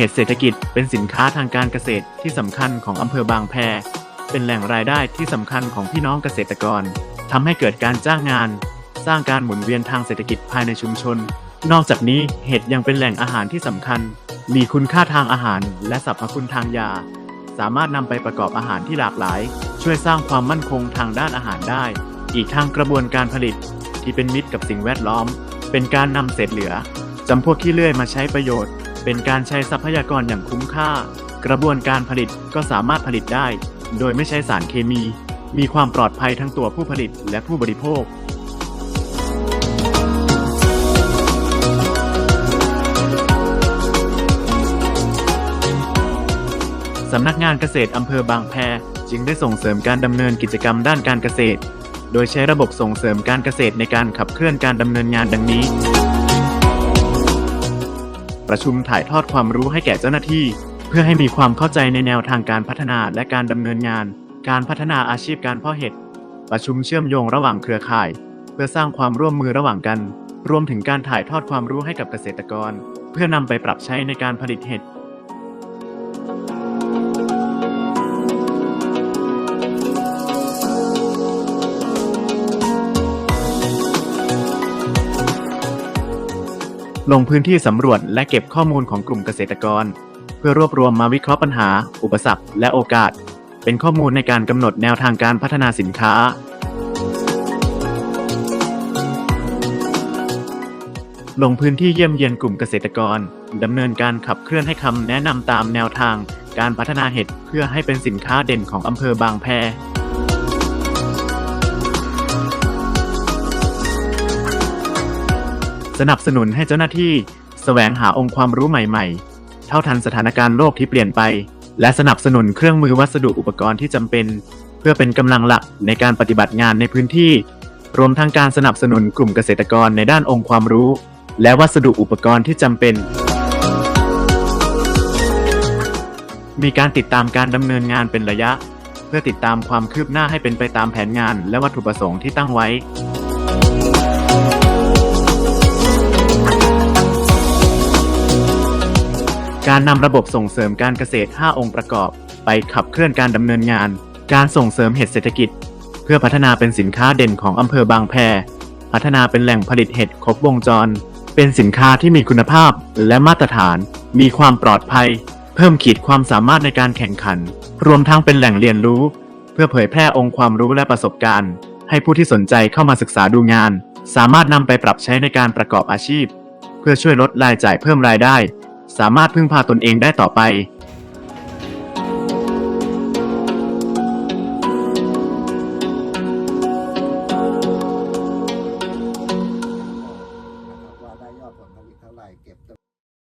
ห็ดเศรษฐกิจเป็นสินค้าทางการเกษตรที่สำคัญของอำเภอบางแพ เป็นแหล่งรายได้ที่สำคัญของพี่น้องเกษตรกรทำให้เกิดการจ้างงาน สร้างการหมุนเวียนทางเศรษฐกิจภายในชุมชน นอกจากนี้เห็ดยังเป็นแหล่งอาหารที่สำคัญ มีคุณค่าทางอาหารและสรรพคุณทางยา สามารถนำไปประกอบอาหารที่หลากหลาย ช่วยสร้างความมั่นคงทางด้านอาหารได้ อีกทางกระบวนการผลิต ที่เป็นมิตรกับสิ่งแวดล้อม เป็นการนำเศษเหลือจำพวกขี้เลื่อยมาใช้ประโยชน์ เป็นการใช้ทรัพยากรอย่างคุ้มค่า กระบวนการผลิตก็สามารถผลิตได้ โดยไม่ใช้สารเคมี มีความปลอดภัยทั้งตัวผู้ผลิตและผู้บริโภคสำนักงานเกษตรอำเภอบางแพจึงได้ส่งเสริมการดำเนินกิจกรรมด้านการเกษตร โดยใช้ระบบส่งเสริมการเกษตรในการขับเคลื่อนการดำเนินงานดังนี้ ประชุมถ่ายทอดความรู้ให้แก่เจ้าหน้าที่ เพื่อให้มีความเข้าใจในแนวทางการพัฒนาและการดำเนินงาน การพัฒนาอาชีพการเพาะเห็ด ประชุมเชื่อมโยงระหว่างเครือข่าย เพื่อสร้างความร่วมมือระหว่างกัน รวมถึงการถ่ายทอดความรู้ให้กับเกษตรกร เพื่อนำไปปรับใช้ในการผลิตเห็ด ลงพื้นที่สำรวจและเก็บข้อมูลของกลุ่มเกษตรกร เพื่อรวบรวมมาวิเคราะห์ปัญหา อุปสรรค และโอกาส เป็นข้อมูลในการกำหนดแนวทางการพัฒนาสินค้า ลงพื้นที่เยี่ยมเยียนกลุ่มเกษตรกรดำเนินการขับเคลื่อนให้คำแนะนำตามแนวทางการพัฒนาเห็ดเพื่อให้เป็นสินค้าเด่นของอำเภอบางแพ สนับสนุนให้เจ้าหน้าที่แสวงหาองค์ความรู้ใหม่ๆ เท่าทันสถานการณ์โลกที่เปลี่ยนไป และสนับสนุนเครื่องมือวัสดุอุปกรณ์ที่จำเป็น เพื่อเป็นกำลังหลักในการปฏิบัติงานในพื้นที่ รวมทั้งการสนับสนุนกลุ่มเกษตรกรในด้านองค์ความรู้ และวัสดุอุปกรณ์ที่จำเป็น มีการติดตามการดำเนินงานเป็นระยะ เพื่อติดตามความคืบหน้าให้เป็นไปตามแผนงาน และวัตถุประสงค์ที่ตั้งไว้ การนำระบบส่งเสริมการเกษตร 5 องค์ประกอบ ไปขับเคลื่อนการดำเนินงาน การส่งเสริมเห็ดเศรษฐกิจ เพื่อพัฒนาเป็นสินค้าเด่นของอำเภอบางแพ พัฒนาเป็นแหล่งผลิตเห็ดครบวงจร เป็นสินค้าที่มีคุณภาพและมาตรฐาน มีความปลอดภัย เพิ่มขีดความสามารถในการแข่งขัน รวมทั้งเป็นแหล่งเรียนรู้ เพื่อเผยแพร่องค์ความรู้และประสบการณ์ ให้ผู้ที่สนใจเข้ามาศึกษาดูงาน สามารถนำไปปรับใช้ในการประกอบอาชีพ เพื่อช่วยลดรายจ่ายเพิ่มรายได้ สามารถพึ่งพาตนเองได้ต่อไป